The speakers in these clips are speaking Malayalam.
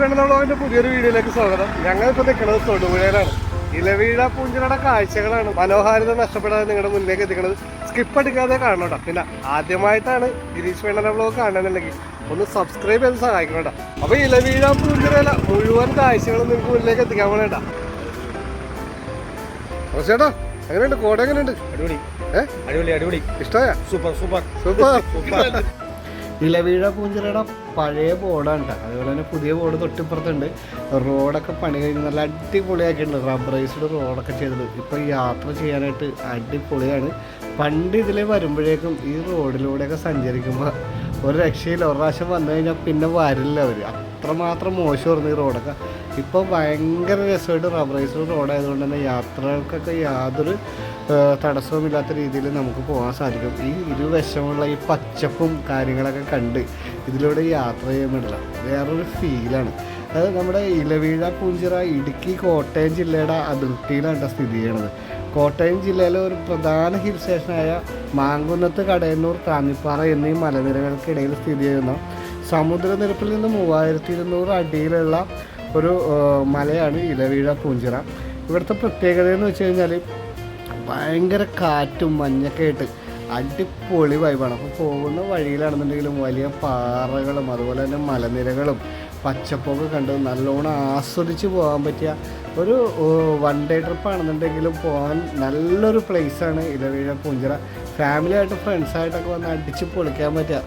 വേണമെന്നുള്ളതിന്റെ പുതിയൊരു വീഡിയോയിലേക്ക് സ്വാഗതം. ഞങ്ങൾ ഇപ്പൊ നിൽക്കുന്നത് തൊടുപുഴയിലാണ്. ഇലവീഴ പൂഞ്ചിറയുടെ കാഴ്ചകളാണ് മനോഹാരിത നഷ്ടപ്പെടാതെ നിങ്ങളുടെ മുന്നിലേക്ക് എത്തിക്കുന്നത്. സ്കിപ്പ് അടിക്കാതെ കാണണം കേട്ടോ. പിന്നെ ആദ്യമായിട്ടാണ് ഗിരീഷ് വേണ്ടന ബ്ലോഗ് കാണണമെന്നുണ്ടെങ്കിൽ ഒന്ന് സബ്സ്ക്രൈബ് ചെയ്ത് സഹായിക്കണം കേട്ടോ. അപ്പൊ ഇലവീഴ പൂഞ്ചിറയിലെ മുഴുവൻ കാഴ്ചകളും നിങ്ങൾക്ക് മുന്നിലേക്ക് എത്തിക്കാൻ വേണ്ട ചേട്ടാ എങ്ങനെയുണ്ട്? കോട എങ്ങനെയുണ്ട്? അടിപൊളി. ഏഹ് അടിപൊളി അടിപൊളി. ഇഷ്ടമായ super super. Super. Super. Ilaveezha പൂഞ്ചിറയുടെ പഴയ ബോർഡാണ് കേട്ടോ. അതുപോലെ തന്നെ പുതിയ ബോർഡ് തൊട്ടിപ്പുറത്തുണ്ട്. റോഡൊക്കെ പണി കഴിഞ്ഞ് നല്ല അടിപൊളിയാക്കിയിട്ടുണ്ട്. റബ്ബറൈസ്ഡ് റോഡൊക്കെ ചെയ്തത് ഇപ്പോൾ യാത്ര ചെയ്യാനായിട്ട് അടിപൊളിയാണ്. പണ്ട് ഇതിലെ വരുമ്പോഴേക്കും ഈ റോഡിലൂടെയൊക്കെ സഞ്ചരിക്കുമ്പോൾ ഒരു രക്ഷയില്ല. ഒരു പ്രാവശ്യം വന്നു കഴിഞ്ഞാൽ പിന്നെ വരില്ല അവർ അത്രമാത്രം മോശമായിരുന്നു ഈ റോഡൊക്കെ. ഇപ്പോൾ ഭയങ്കര രസമായിട്ട് റബ്ബറൈസ്ഡ് റോഡായതുകൊണ്ട് തന്നെ യാത്രകൾക്കൊക്കെ യാതൊരു തടസ്സവുമില്ലാത്ത രീതിയിൽ നമുക്ക് പോകാൻ സാധിക്കും. ഈ ഇരുവശമുള്ള ഈ പച്ചപ്പും കാര്യങ്ങളൊക്കെ കണ്ട് ഇതിലൂടെ യാത്ര ചെയ്യാൻ പറ്റില്ല. വേറൊരു ഫീലാണ് അത് നമ്മുടെ ഇലവീഴ പൂഞ്ചിറ ഇടുക്കി കോട്ടയം ജില്ലയുടെ അതിർത്തിയിലാണ് സ്ഥിതി ചെയ്യണത്. കോട്ടയം ജില്ലയിലെ ഒരു പ്രധാന ഹിൽ സ്റ്റേഷനായ മാങ്കുന്നത്ത് കടയന്നൂർ കാഞ്ഞിപ്പാറ എന്നീ മലനിരകൾക്കിടയിൽ സ്ഥിതി ചെയ്യുന്ന സമുദ്രനിരപ്പിൽ നിന്ന് മൂവായിരത്തി ഇരുന്നൂറ് അടിയിലുള്ള ഒരു മലയാണ് ഇലവീഴ പൂഞ്ചിറ. ഇവിടുത്തെ പ്രത്യേകത എന്ന് വെച്ച് കഴിഞ്ഞാൽ ഭയങ്കര കാറ്റും മഞ്ഞൊക്കെ ആയിട്ട് അടിപൊളി വൈബാണ് അപ്പോൾ പോകുന്ന വഴിയിലാണെന്നുണ്ടെങ്കിലും വലിയ പാറകളും അതുപോലെ തന്നെ മലനിരകളും പച്ചപ്പൊക്കെ കണ്ട് നല്ലോണം ആസ്വദിച്ച് പോകാൻ പറ്റിയ ഒരു വൺ ഡേ ട്രിപ്പ് ആണെന്നുണ്ടെങ്കിലും പോകാൻ നല്ലൊരു പ്ലേസാണ് ഇലവീഴ പൂഞ്ചിറ. ഫാമിലിയായിട്ട് ഫ്രണ്ട്സായിട്ടൊക്കെ വന്ന് അടിച്ച് പൊളിക്കാൻ പറ്റിയ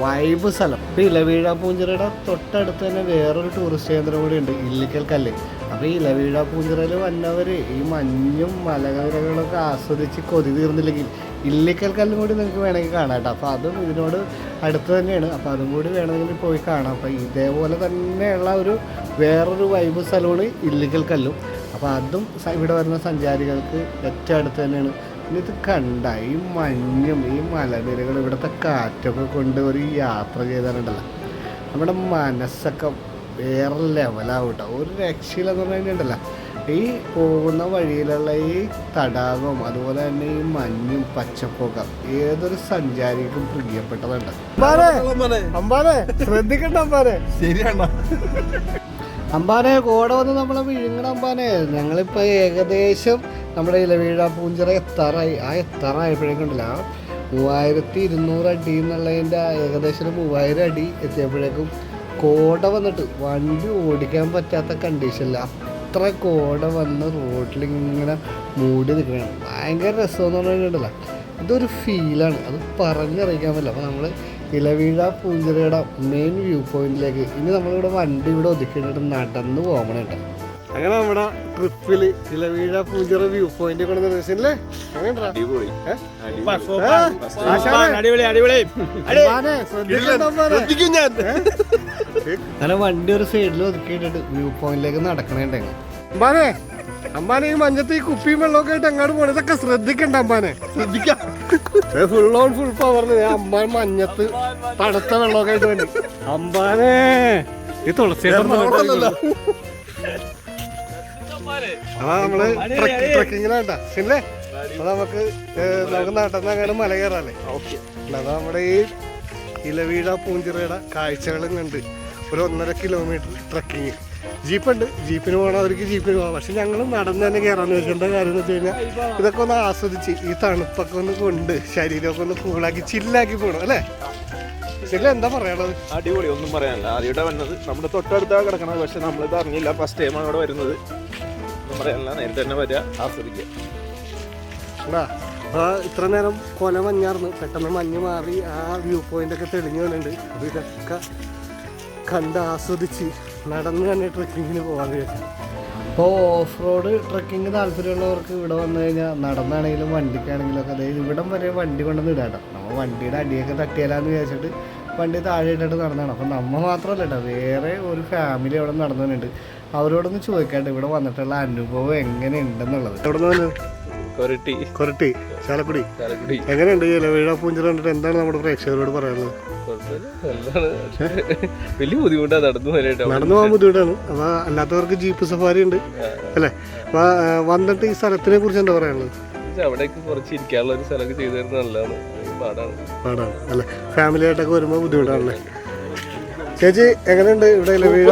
വൈബ് സ്ഥലം. ഇലവീഴ പൂഞ്ചിറയുടെ തൊട്ടടുത്ത് തന്നെ വേറൊരു ടൂറിസ്റ്റ് കേന്ദ്രം കൂടി ഉണ്ട് ഇല്ലിക്കൽ കല്ല് അപ്പോൾ ഈ ഇലവീഴ പൂഞ്ചിറയിൽ വന്നവർ ഈ മഞ്ഞും മലകരകളൊക്കെ ആസ്വദിച്ച് കൊതി തീർന്നില്ലെങ്കിൽ ഇല്ലിക്കൽ കല്ലും കൂടി നിങ്ങൾക്ക് വേണമെങ്കിൽ കാണാം കേട്ടോ. അപ്പോൾ അതും ഇതിനോട് അടുത്ത് തന്നെയാണ്. അപ്പോൾ അതും കൂടി വേണമെങ്കിൽ പോയി കാണാം. അപ്പോൾ ഇതേപോലെ തന്നെയുള്ള ഒരു വേറൊരു വൈബ് സ്ഥലമാണ് ഇല്ലിക്കൽ കല്ലും അപ്പോൾ അതും ഇവിടെ വരുന്ന സഞ്ചാരികൾക്ക് ഏറ്റവും അടുത്ത് തന്നെയാണ്. പിന്നെ ഇത് കണ്ട ഈ മഞ്ഞും ഈ മലനിരകളും ഇവിടുത്തെ കാറ്റൊക്കെ കൊണ്ട് ഒരു യാത്ര ചെയ്താലുണ്ടല്ലോ. നമ്മുടെ മനസ്സൊക്കെ വേറെ ലെവലാവും കേട്ടോ ഒരു രക്ഷയില്ലെന്ന് പറഞ്ഞു കഴിഞ്ഞിട്ടുണ്ടല്ലോ. ഈ പോകുന്ന വഴിയിലുള്ള ഈ തടാകവും അതുപോലെ തന്നെ ഈ മഞ്ഞും പച്ചപ്പൊക്കെ ഏതൊരു സഞ്ചാരിക്കും പ്രിയപ്പെട്ടതുണ്ട്. ശ്രദ്ധിക്കണ്ട ശരിയാണ്? അമ്പാനെ കോട വന്ന് നമ്മളെ വിഴുങ്ങണ അമ്പാനെ. ഞങ്ങളിപ്പോൾ ഏകദേശം നമ്മുടെ ഇലവീഴ പൂഞ്ചിറ എത്താറായി. ആ എത്താറായപ്പോഴേക്കുണ്ടല്ല ആ മൂവായിരത്തി ഇരുന്നൂറ് അടി എന്നുള്ളതിന്റെ ഏകദേശം മൂവായിരം അടി എത്തിയപ്പോഴേക്കും കോട വന്നിട്ട് വണ്ടി ഓടിക്കാൻ പറ്റാത്ത കണ്ടീഷനിൽ അത്ര കോട വന്ന് റോഡിൽ ഇങ്ങനെ മൂടി നിൽക്കുകയാണ്. ഭയങ്കര രസമെന്ന് പറഞ്ഞിട്ടുണ്ടല്ലോ ഇതൊരു ഫീലാണ് അത് പറഞ്ഞറിയിക്കാൻ പറ്റില്ല. അപ്പോൾ നമ്മൾ ഇലവീഴ പൂഞ്ചിറയുടെ മെയിൻ വ്യൂ പോയിന്റിലേക്ക് ഇനി നമ്മളിവിടെ വണ്ടി ഇവിടെ ഒതുക്കിയിട്ട് നടന്ന് പോകണം അങ്ങനെ നമ്മുടെ ട്രിപ്പിൽ ഇലവീഴ പൂഞ്ചിറ വ്യൂ പോയിന്റ് കൊണ്ട് നിർദ്ദേശിച്ചില്ലേ അങ്ങനെ വണ്ടി ഒരു സൈഡിൽ ഒതുക്കിയിട്ടിട്ട് വ്യൂ പോയിന്റിലേക്ക് നടക്കണേണ്ട അമ്പാനെ ഈ മഞ്ഞത്ത് ഈ കുപ്പിയും വെള്ളമൊക്കെ ആയിട്ട് അങ്ങോട്ട് പോണ? ഇതൊക്കെ ശ്രദ്ധിക്കണ്ട അമ്മാനെ. ശ്രദ്ധിക്കാം. ഫുൾ ഓൺ ഫുൾ പവറിന് അമ്മാൻ മഞ്ഞത്ത് തണുത്ത വെള്ളമൊക്കെ ആയിട്ട് വേണ്ടി അമ്മാനെ ഈ തുളസി അതാ നമ്മൾ ട്രക്കിങ്ങിനാട്ടാ ശരിയല്ലേ? അപ്പൊ നമുക്ക് നമുക്ക് നടന്ന അങ്ങനെ മല കയറാല്ലേ? ഓക്കെ. അതാ നമ്മുടെ ഈ ഇലവീഴ പൂഞ്ചിറയുടെ കാഴ്ചകളും കണ്ട് ഒരു ഒന്നര കിലോമീറ്റർ ട്രക്കിങ് ജീപ്പുണ്ട്. ജീപ്പിന് പോകണവർക്ക് ജീപ്പിന് പോകാം പക്ഷെ ഞങ്ങൾ നടന്ന് തന്നെ കയറാന്ന് വെച്ചിട്ടുണ്ട് കാര്യം എന്ന് വെച്ച് കഴിഞ്ഞാൽ ഇതൊക്കെ ഒന്ന് ആസ്വദിച്ച് ഈ തണുപ്പൊക്കെ ഒന്ന് കൊണ്ട് ശരീരമൊക്കെ ഒന്ന് കൂളാക്കി ചില്ലാക്കി പോകണം അല്ലേ? ചില്ല എന്താ പറയണത് അടിപൊളി ഒന്നും പറയാനില്ല. ആദ്യമായിട്ട് വന്നത്. നമ്മുടെ തൊട്ടടുത്താണ് കിടക്കണത് പക്ഷെ നമ്മളിത് അറിഞ്ഞില്ല. ഫസ്റ്റ് ടൈമാണ് ഇവിടെ വരുന്നത്. ഒന്നും പറയാനില്ല. നേരത്തെ തന്നെ വരിക ആസ്വദിക്കുക. ഇത്ര നേരം കൊല മഞ്ഞാർന്ന്. പെട്ടെന്ന് മഞ്ഞ് മാറി ആ വ്യൂ പോയിന്റ് ഒക്കെ തെളിഞ്ഞു വന്നിട്ടുണ്ട്. അപ്പൊ ഇതൊക്കെ കണ്ട് ആസ്വദിച്ച് നടന്ന് തന്നെ ട്രക്കിങ്ങിന് പോകാൻ വിചാരിച്ചു അപ്പോൾ ഓഫ് റോഡ് ട്രക്കിങ് താല്പര്യമുള്ളവർക്ക് ഇവിടെ വന്നു കഴിഞ്ഞാൽ നടന്നാണെങ്കിലും വണ്ടിക്കാണെങ്കിലും ഒക്കെ അതായത് ഇവിടം വരെ വണ്ടി കൊണ്ടുവന്ന് ഇടാട്ടോ നമ്മൾ വണ്ടിയുടെ അടിയൊക്കെ തട്ടിയാലാന്ന് വിചാരിച്ചിട്ട് വണ്ടി താഴെ ഇട്ടിട്ട് നടന്നതാണ് അപ്പം നമ്മൾ മാത്രമല്ല കേട്ടോ വേറെ ഒരു ഫാമിലി അവിടെ നടന്നുണ്ട് അവരോടൊന്ന് ചോദിക്കാട്ടെ ഇവിടെ വന്നിട്ടുള്ള അനുഭവം എങ്ങനെയുണ്ടെന്നുള്ളത്. എവിടെ നിന്ന് കൊരട്ടി. കൊരട്ടി ചാലക്കുടി. ചാലക്കുടി. എങ്ങനെയുണ്ട് ഇലവീഴ പൂഞ്ചിറ കണ്ടിട്ട് എന്താണ് നമ്മുടെ പ്രേക്ഷകരോട് പറയാനുള്ളത്? വലിയ ബുദ്ധിമുട്ടാണ് നടന്നു വരായിട്ട് നടന്നു പോകാൻ ബുദ്ധിമുട്ടാണ്. അപ്പൊ അല്ലാത്തവർക്ക് ജീപ്പ് സഫാരി ഉണ്ട്. അല്ലേ? അപ്പൊ ആ, വന്നിട്ട് ഈ സ്ഥലത്തിനെ കുറിച്ച് എന്താ പറയാനുള്ളത്? അവിടേക്ക് കുറച്ച് ഇരിക്കാനുള്ള ഒരു സ്ഥലമൊക്കെ ചെയ്തു തരുന്നത് നല്ലതാണ്. പാടാണ്. പാടാണ്. അല്ലേ? ഫാമിലി ആയിട്ടൊക്കെ വരുമ്പോൾ ബുദ്ധിമുട്ടാണല്ലേ? ചേച്ചി എങ്ങനെയുണ്ട് ഇവിടെ ഇലവീഴ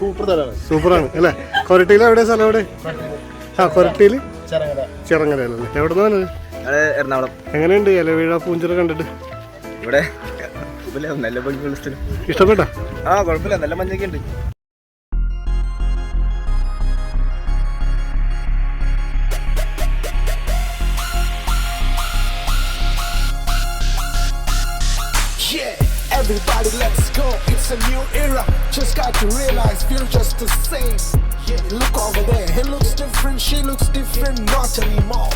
സൂപ്പർ ആണ് സൂപ്പറാണ്. അല്ലേ? കൊരട്ടിയിൽ എവിടെ സ്ഥലം എവിടെ ആ കൊരട്ടിയിൽ? ചിറങ്ങരയല്ലേ എവിടെ നിന്നാണ് എറണാകുളം. എങ്ങനെയുണ്ട്? ഇലവീഴ പൂഞ്ചിറ കണ്ടിട്ട്? ഇവിടെ നല്ല ഭംഗിയുള്ള സ്ഥലം. ഇഷ്ടപ്പെട്ടാ? ആ കുഴപ്പമില്ല നല്ല മഞ്ഞൊക്കെ ഉണ്ട്. Yeah, everybody, let's go. It's a new era. Just got to realize we're just the same. Look over there. He looks different, she looks different, not anymore.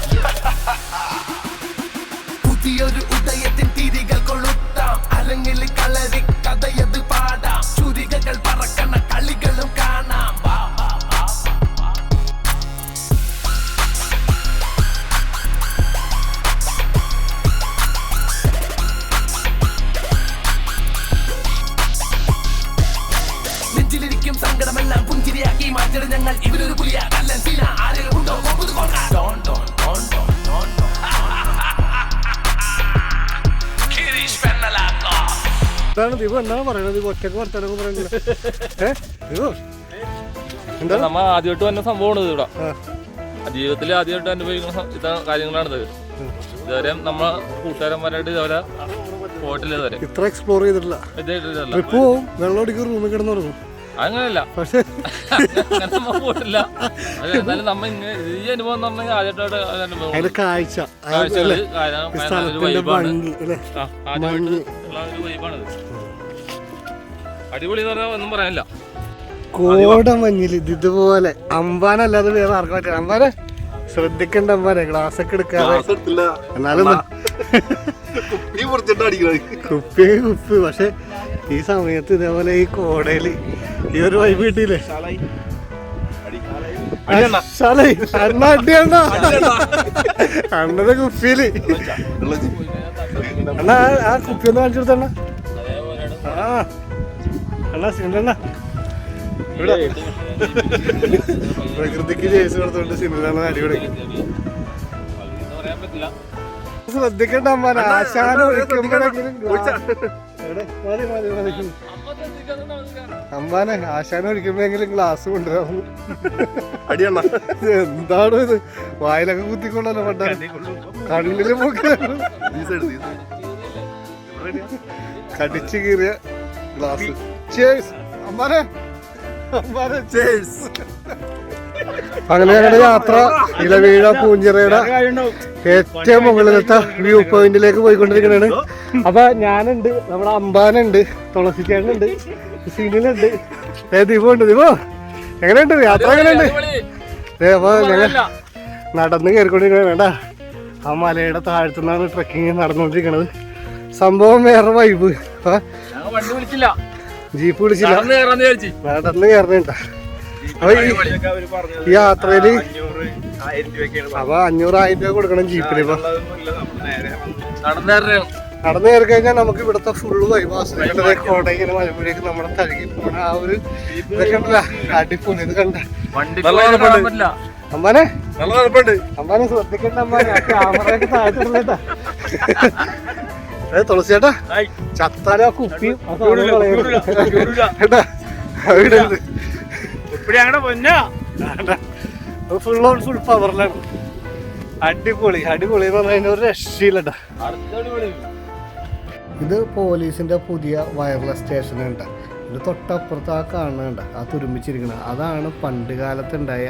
പുതിയൊരു ഉദയത്തിൻ തിരികൾ കൊളുത്താം അരങ്ങിൽ കളരി കഥയത് പാടാം ചുരികകൾ എന്താണ് ദീപു എന്താണ് പറയുന്നത്. ദീപു ഒറ്റയ്ക്ക് വർത്താനൊക്കെ പറയുന്നില്ല. ദീപു എന്താ നമ്മ ആദ്യമായിട്ട് വന്ന സംഭവമാണ് ഇവിടെ. ജീവിതത്തിൽ ആദ്യമായിട്ട് അനുഭവിക്കുന്ന ഇത്ര ഇതാ കാര്യങ്ങളാണിത്. ഇതുവരെ നമ്മൾ കൂട്ടുകാരന്മാരായിട്ട് ഇതുവരെ പോയിട്ടില്ല ഇതുവരെ. ഇത്ര എക്സ്പ്ലോർ ചെയ്തിട്ടില്ല. ട്രിപ്പ് പോവും വെള്ളം അടിക്കും റൂമിൽ കിടന്നു തുടങ്ങും അങ്ങനെയല്ല പക്ഷേ പോയിട്ടില്ല. എന്നാലും നമ്മ ഇങ്ങനെ ഈ അനുഭവം ആദ്യമായിട്ട് കാഴ്ച അടിപൊളി എന്ന് പറഞ്ഞാൽ ഒന്നും പറയാനില്ല. കോടമഞ്ഞിൽ ഇത് ഇതുപോലെ അമ്പാനല്ലാതെ വേറെ ആർക്കും പറ്റില്ല അമ്പാനെ ശ്രദ്ധിക്കണ്ട അമ്പാനെ ഗ്ലാസ് ഒക്കെ എടുക്കാതെ. എടുത്തില്ല. എന്നാലും കുപ്പി കുപ്പി കുപ്പി. പക്ഷെ ഈ സമയത്ത് ഇതേപോലെ ഈ കോടയിൽ ഈ ഒരു വൈബ് കിട്ടിയില്ലേ? അണ്ണ അണ്ണന്റെ കുപ്പിയിൽ. അണ്ണ ആ- കുപ്പി ഒന്ന് കാണിച്ചു കൊടുത്തണ്ണ. ആ. അണ്ണ സിനിമ ഇവിടെ. പ്രകൃതിക്ക് ജയിച്ചു കൊടുത്തോണ്ട് സിനിമ അടിപൊളി. ശ്രദ്ധിക്കണ്ട അമ്മാൻ ആശാന ഒഴിക്കുമ്പോഴെങ്കിലും. അമ്മാനെ ആശാന ഒഴിക്കുമ്പോഴെങ്കിലും ഗ്ലാസ് കൊണ്ടുവരാം അടിയണ്ണ എന്താണ് ഇത്? വായിലൊക്കെ കുത്തിക്കൊള്ളല്ലോ പണ്ട. കണ്ണിൽ. കടിച്ചു കീറിയ ഗ്ലാസ്. അമ്മാനെ അമ്മാനെ. Cheers. അങ്ങനെ ഞങ്ങളുടെ യാത്ര. ഇലവീഴ പൂഞ്ചിറയുടെ ഏറ്റവും മുകളിലത്തെ വ്യൂ പോയിന്റിലേക്ക് പോയിക്കൊണ്ടിരിക്കണാണ്. അപ്പൊ ഞാനുണ്ട് നമ്മുടെ അമ്പാനുണ്ട് തുളസിച്ചേട്ടനുണ്ട് സീനിലുണ്ട്. ഏ ദീപുണ്ട് ദീപോ. എങ്ങനെയുണ്ട്? യാത്ര എങ്ങനെയുണ്ട്? അപ്പൊ ഞങ്ങൾ നടന്ന് കയറിക്കൊണ്ടിരിക്കണ വേണ്ട. ആ മലയുടെ താഴത്തുനിന്നാണ് ട്രക്കിങ് നടന്നുകൊണ്ടിരിക്കണത്. സംഭവം വേറെ വൈബ് ജീപ്പ് വിളിച്ചില്ല. നടന്ന് കയറണേണ്ട അപ്പൊ ഈ യാത്രയിൽ അഞ്ഞൂറ് ആയിരം അപ്പൊ അഞ്ഞൂറായിരം രൂപ കൊടുക്കണം ജീപ്പിന് ഇപ്പൊ. നടന്ന് കയറി കഴിഞ്ഞാൽ നമുക്ക് ഇവിടുത്തെ ഫുള്ള് ബൈപാസ് ആസ്വദിക്കേണ്ടത് കോട്ടയ്ക്കിന് നമ്മുടെ തഴുകി പോണ ആ ഒരു ഇതൊക്കെ ഉണ്ടല്ലോ അടിപൊളി ഇത് കണ്ട. അമ്മാനെ? ശ്രദ്ധിക്കണ്ട അമ്മാനെ ശ്രദ്ധിക്കേണ്ട അമ്മാനെ ക്യാമറയൊക്കെ താഴ്ത്തിട്ടാ ഏ തുളസിയേട്ടാ ചത്താലും ആ കുപ്പിയും ആ ഞങ്ങളുടെ ഇടരുത്. ഫുൾ ഓൺ ഫുൾ പവറിലാണ് അടിപൊളി അടിപൊളി എന്ന് പറഞ്ഞാൽ ഒരു രക്ഷയില്ലട്ടാ. ഇത് പോലീസിന്റെ പുതിയ വയർലെസ് സ്റ്റേഷൻ ഉണ്ട്. ഇത് തൊട്ടപ്പുറത്ത് ആ കാണുന്നുണ്ട് ആ തുരുമ്പിച്ചിരിക്കുന്നത് അതാണ് പണ്ട് കാലത്തുണ്ടായ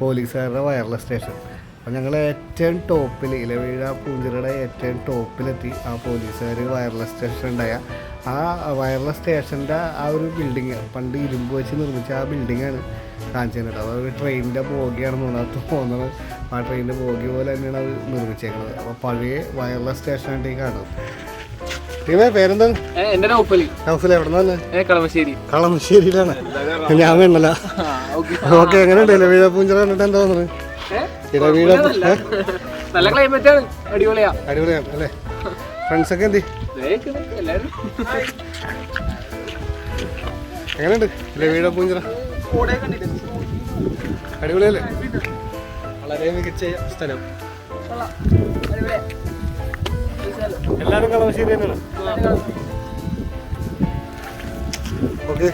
പോലീസുകാരുടെ വയർലെസ് സ്റ്റേഷൻ അപ്പം ഞങ്ങൾ ഏറ്റവും ടോപ്പിൽ ഇലവീഴ പൂഞ്ചിറയുടെ ഏറ്റവും ടോപ്പിലെത്തി ആ പോലീസുകാർ വയർലെസ് സ്റ്റേഷൻ ഉണ്ടായ. ആ വയർലെസ് സ്റ്റേഷന്റെ ആ ഒരു ബിൽഡിങ് പണ്ട് ഇരുമ്പ് വെച്ച് നിർമ്മിച്ച ആ ബിൽഡിങ്ങാണ് കാണിച്ചു അത് ഒരു ട്രെയിനിന്റെ ബോഗിയാണെന്ന് തോന്നുന്നത് അത് തോന്നുന്നത് ആ ട്രെയിനിന്റെ ബോഗി പോലെ തന്നെയാണ് അത് നിർമ്മിച്ചേക്കുന്നത് അപ്പോൾ പഴയ വയർലെസ് സ്റ്റേഷനായിട്ട് ഈ കാണുന്നത് ടീമേ പേരെന്താണ് എന്റെ നൗഫലി നൗഫൽ എവിടെ നിന്ന് കളമശ്ശേരി. കളമശ്ശേരിയിലാണ്. ഞാൻ വേണല്ല ഓക്കെ. എങ്ങനെയുണ്ട്? ഇലവീഴ പൂഞ്ചിറ കണ്ടിട്ട് എന്താ തോന്നുന്നത് ഇലവീഴ നല്ല നല്ല ക്ലൈമറ്റ് ആണ്. അടിപൊളിയാ. അടിപൊളിയാണ് അല്ലേ? ഫ്രണ്ട്സ് ഒക്കെ എന്ത്? എങ്ങനെയുണ്ട്? ഇലവീഴ പൂഞ്ചിറ? അടിപൊളിയല്ലേ? വളരെ മികച്ച സ്ഥലം. എല്ലാവരും കളമശ്ശേരി തന്നെയാണ്. ഓക്കെ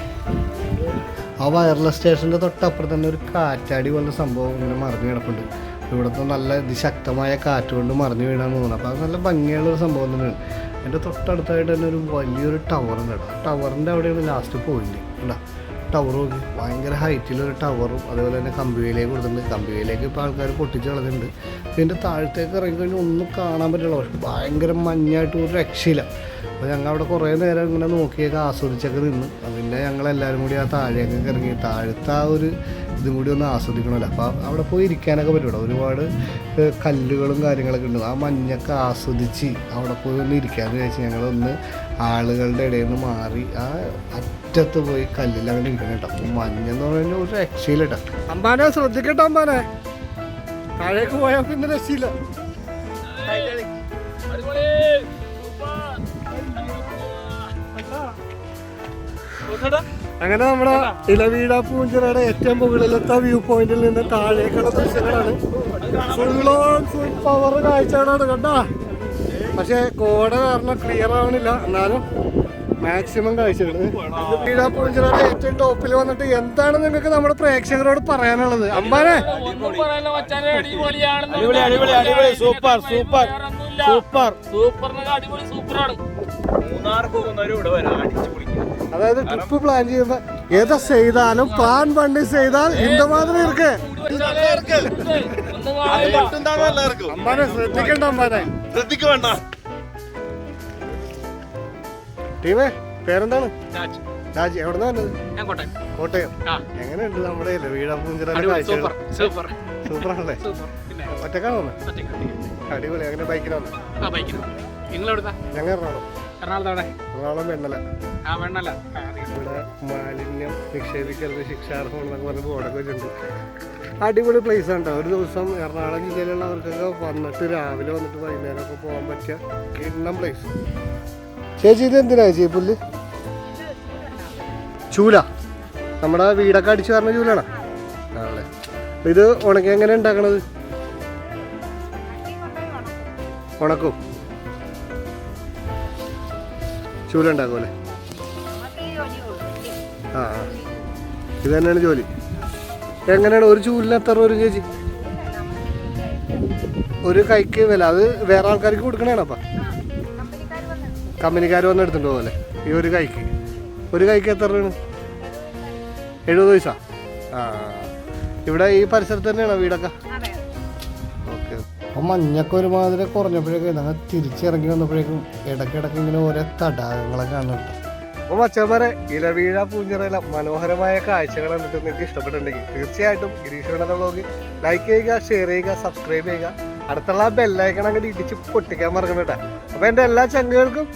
ആ വയർലെസ് സ്റ്റേഷന്റെ തൊട്ടപ്പുറത്ത് തന്നെ ഒരു കാറ്റാടി പോലത്തെ സംഭവം ഇങ്ങനെ മറിഞ്ഞു കിടപ്പുണ്ട്. ഇവിടുത്തെ നല്ല അതിശക്തമായ കാറ്റ് കൊണ്ട് മറിഞ്ഞു വീഴാന്ന് തോന്നുന്നു. അപ്പോൾ അത് നല്ല ഭംഗിയുള്ള ഒരു സംഭവം തന്നെയാണ്. എന്റെ തൊട്ടടുത്തായിട്ട് തന്നെ ഒരു വലിയൊരു ടവർ ഉണ്ട് ടവറിന്റെ അവിടെയാണ് ലാസ്റ്റ് പോയിന്റ് കേട്ടോ ടവർ നോക്കി. ഭയങ്കര ഹൈറ്റിലൊരു ടവറും അതുപോലെ തന്നെ കമ്പിവേലേക്ക് കൊടുത്തിട്ടുണ്ട്. കമ്പിവേലേക്ക് ഇപ്പോൾ ആൾക്കാർ പൊട്ടിച്ച് കളഞ്ഞിട്ടുണ്ട്. ഇതിന്റെ താഴത്തേക്ക് ഇറങ്ങിക്കഴിഞ്ഞാൽ ഒന്നും കാണാൻ പറ്റില്ല. പക്ഷെ ഭയങ്കര മഞ്ഞായിട്ട് ഒരു രക്ഷയില്ല. അപ്പോൾ ഞങ്ങൾ അവിടെ കുറേ നേരം ഇങ്ങനെ നോക്കിയൊക്കെ ആസ്വദിച്ചൊക്കെ നിന്ന്. പിന്നെ ഞങ്ങളെല്ലാവരും കൂടി ആ താഴേക്കൊക്കെ ഇറങ്ങി. താഴത്തെ ആ ഒരു ഇതും കൂടി ഒന്ന് ആസ്വദിക്കണമല്ലോ. അപ്പോൾ അവിടെ പോയി ഇരിക്കാനൊക്കെ പറ്റും കേട്ടോ ഒരുപാട് കല്ലുകളും കാര്യങ്ങളൊക്കെ ഉണ്ട്. ആ മഞ്ഞൊക്കെ ആസ്വദിച്ച് അവിടെ പോയി ഒന്ന് ഇരിക്കാമെന്ന് വിചാരിച്ച് ഞങ്ങളൊന്ന് ആളുകളുടെ ഇടയിൽ നിന്ന് മാറി ആ അറ്റത്ത് പോയി കല്ലിൽ അങ്ങനെ ഇരിക്കണം കേട്ടോ. അപ്പോൾ മഞ്ഞെന്ന് പറഞ്ഞു ഒരു രക്ഷയില്ല കേട്ടോ. അമ്പാനെ ശ്രദ്ധിക്കട്ടോ അമ്പാനെ. താഴേക്ക് പോയാൽ പിന്നെ രക്ഷയില്ല. അങ്ങനെ നമ്മുടെ ഇലവീട പൂഞ്ചിറയുടെ ഏറ്റവും മുകളിലത്തെ വ്യൂ പോയിന്റിൽ നിന്ന് താഴേക്കുള്ള ദൃശ്യങ്ങളാണ്. ഫുൾ ഓൺ ഫുൾ പവർ കാഴ്ചകളാണ് കണ്ടാ. പക്ഷെ കോട കാരണം ക്ലിയർ ആവണില്ല. എന്നാലും മാക്സിമം കാഴ്ചകൾ ഇലവീട പൂഞ്ചിറയുടെ ഏറ്റവും ടോപ്പിൽ വന്നിട്ട് എന്താണ് നിങ്ങൾക്ക് നമ്മുടെ പ്രേക്ഷകരോട് പറയാനുള്ളത്? അമ്പാനെ. സൂപ്പർ അടിപൊളി അടിപൊളി സൂപ്പർ സൂപ്പർ സൂപ്പർ. അടിപൊളി സൂപ്പറാണ്. മൂന്നാർ പോകുന്നവരും ഇവിടെ വരാം. അടിച്ചു പൊളിക്കും അതായത് ട്രിപ്പ് പ്ലാൻ ചെയ്യുമ്പോ ഏതാ ചെയ്താലും പ്ലാൻ പണ്ട് ചെയ്താൽ இந்த மாதிரி இருக்கு അമ്പാനെ ശ്രദ്ധിക്കണ്ട അമ്പാനെ ശ്രദ്ധിക്ക് വേണ്ട ടീമേ പേരെന്താണ് രാജി എവിടുന്ന വന്നത് ഞാൻ കോട്ടയം കോട്ടയം ആ. എങ്ങനെയുണ്ട് നമ്മുടെ വീടാപ്പൂഞ്ചിറ അടിപൊളി സൂപ്പർ സൂപ്പർ സൂപ്പർ ആണല്ലേ സൂപ്പർ പിന്നെ ഒറ്റക്കാണ് വന്നത് ഒറ്റയ്ക്ക്, ഒറ്റയ്ക്ക്. അടിപൊളി അങ്ങനെ ബൈക്കിന് വന്നത് ആ ബൈക്കിന് നിങ്ങൾ എവിടുന്നാ ഞങ്ങൾ എറണാകുളം എറണാകുളത്ത് അവിടെ എറണാകുളം വെണ്ണല. ആ വെണ്ണല. ഇവിടെ മാലിന്യം നിക്ഷേപിക്കരുത് ശിക്ഷാർഹം എന്നൊക്കെ പറഞ്ഞ് ബോർഡൊക്കെ വെച്ചിട്ടുണ്ട്. അടിപൊളി പ്ലേസ് ആണ് ഒരു ദിവസം എറണാകുളം ജില്ലയിലുള്ളവർക്കൊക്കെ വന്നിട്ട് രാവിലെ വന്നിട്ട് വൈകുന്നേരമൊക്കെ പോകാൻ പറ്റിയ കിണ്ണം പ്ലേസ് ചേച്ചി ഇത് എന്തിനാ ചേച്ചി പുല്ല്? ചൂല. നമ്മുടെ വീടൊക്കെ അടിച്ചു പറഞ്ഞ ചൂലാണ്. ആണല്ലേ. ഇത് ഉണക്കി എങ്ങനെ ഉണ്ടാക്കണത്? ഉണക്കും. ചൂല ഉണ്ടാക്കുമല്ലേ ആ ആ. ഇത് തന്നെയാണ് ജോലി. എങ്ങനെയാണ് ഒരു ചൂലിന് എത്ര രൂപ വരും ചേച്ചി? ഒരു കൈക്ക് വില. അത് വേറെ ആൾക്കാർക്ക് കൊടുക്കണേണോ അപ്പം? കമ്പനിക്കാർ വന്ന് എടുത്തിട്ട് പോലെ ഈ ഒരു കൈക്ക്. ഒരു കൈക്ക് എത്ര രൂപയാണ്? എഴുപത് പൈസ? ആ ഇവിടെ ഈ പരിസരത്ത് തന്നെയാണോ വീടൊക്കെ? ഓക്കെ. അപ്പം മഞ്ഞൊക്കെ ഒരുമാതിരി കുറഞ്ഞപ്പോഴേക്കും ഞങ്ങൾ തിരിച്ചിറങ്ങി വന്നപ്പോഴേക്കും ഇടയ്ക്കിടയ്ക്ക് ഇങ്ങനെ ഓരോ തടാകങ്ങളൊക്കെ കാണുന്നുണ്ട് അപ്പോൾ മച്ചന്മാരെ ഇലവീഴ പൂഞ്ചിറയിലെ മനോഹരമായ കാഴ്ചകൾ കണ്ടിട്ട് നിങ്ങൾക്ക് ഇഷ്ടപ്പെട്ടിട്ടുണ്ടെങ്കിൽ തീർച്ചയായിട്ടും ഗിരീഷ് വ്ലോഗ് ലൈക്ക് ചെയ്യുക ഷെയർ ചെയ്യുക സബ്സ്ക്രൈബ് ചെയ്യുക. അടുത്തുള്ള ബെല്ലൈക്കൺ അങ്ങോട്ട് ഇടിച്ച് പൊട്ടിക്കാൻ മറക്കണ്ട അപ്പോൾ എന്റെ എല്ലാ ചങ്ങുകൾക്കും